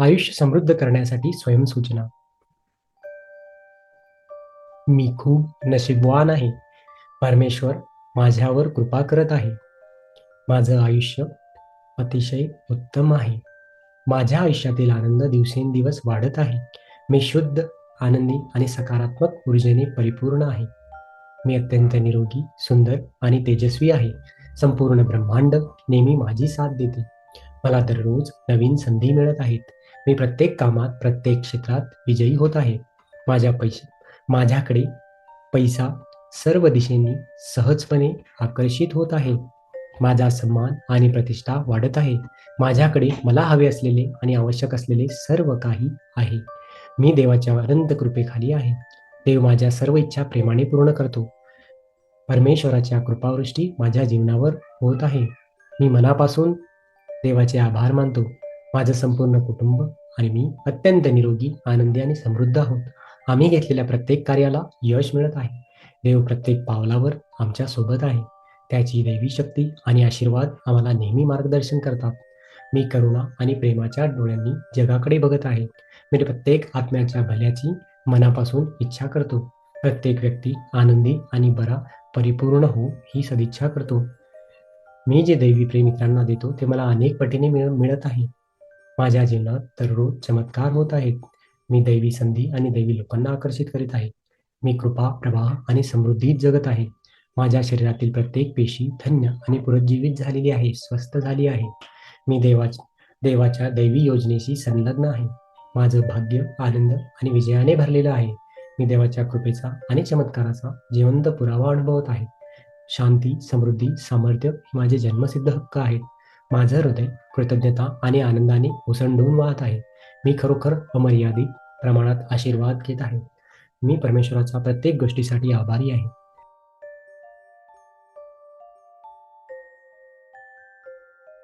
आयुष्य समृद्ध करण्यासाठी स्वयंसूचना. मी खूप नशीबवान आहे. परमेश्वर माझ्यावर कृपा करत आहे. माझं आयुष्य अतिशय उत्तम आहे. माझ्या आयुष्यातील आनंद दिवसेंदिवस वाढत आहे. मी शुद्ध आनंदी आणि सकारात्मक ऊर्जेने परिपूर्ण आहे. मी अत्यंत निरोगी सुंदर आणि तेजस्वी आहे. संपूर्ण ब्रह्मांड नेहमी माझी साथ देते. मला दररोज नवीन संधी मिळत आहेत. मी प्रत्येक कामात प्रत्येक क्षेत्रात विजयी होत आहे. माझ्या पैसे माझ्याकडे पैसा सर्व दिशेने सहजपणे आकर्षित होत आहे. माझा सन्मान आणि प्रतिष्ठा वाढत आहे. माझ्याकडे मला हवे असलेले आणि आवश्यक असलेले सर्व काही आहे. मी देवाच्या अनंत कृपेखाली आहे. देव माझ्या सर्व इच्छा प्रेमाने पूर्ण करतो. परमेश्वराच्या कृपावृष्टी माझ्या जीवनावर होत आहे. मी मनापासून देवाचे आभार मानतो. माझं संपूर्ण कुटुंब आणि मी अत्यंत निरोगी आनंदी आणि समृद्ध आहोत. आम्ही घेतलेल्या प्रत्येक कार्याला यश मिळत आहे. देव प्रत्येक पावलावर आमच्यासोबत आहे. त्याची दैवी शक्ती आणि आशीर्वाद आम्हाला नेहमी मार्गदर्शन करतात. मी करुणा आणि प्रेमाच्या डोळ्यांनी जगाकडे बघत आहे. मी प्रत्येक आत्म्याच्या भल्याची मनापासून इच्छा करतो. प्रत्येक व्यक्ती आनंदी आणि बरा परिपूर्ण हो ही सदिच्छा करतो. मी जे दैवी प्रेम इतरांना देतो ते मला अनेक पटीने मिळ मिळत आहे. माझ्या जीवनात दररोज चमत्कार होत आहेत. मी दैवी संधी आणि दैवी लोकांना आकर्षित करीत आहे. मी कृपा प्रवाह आणि समृद्धीत जगत आहे. माझ्या शरीरातील प्रत्येक पेशी धन्य आणि पुनरुज्जीवित झालेली आहे स्वस्थ झाली आहे. मी देवा देवाच्या दैवी योजनेशी संलग्न आहे. माझं भाग्य आनंद आणि विजयाने भरलेलं आहे. मी देवाच्या कृपेचा आणि चमत्काराचा जिवंत पुरावा अनुभवत आहे. शांती समृद्धी सामर्थ्य हे माझे जन्मसिद्ध हक्क आहेत. माझं हृदय कृतज्ञता आणि आनंदाने उसंडून वाहत आहे. मी खरोखर अमर्यादित प्रमाणात आशीर्वाद घेत आहे. मी परमेश्वराचा प्रत्येक गोष्टीसाठी आभारी आहे.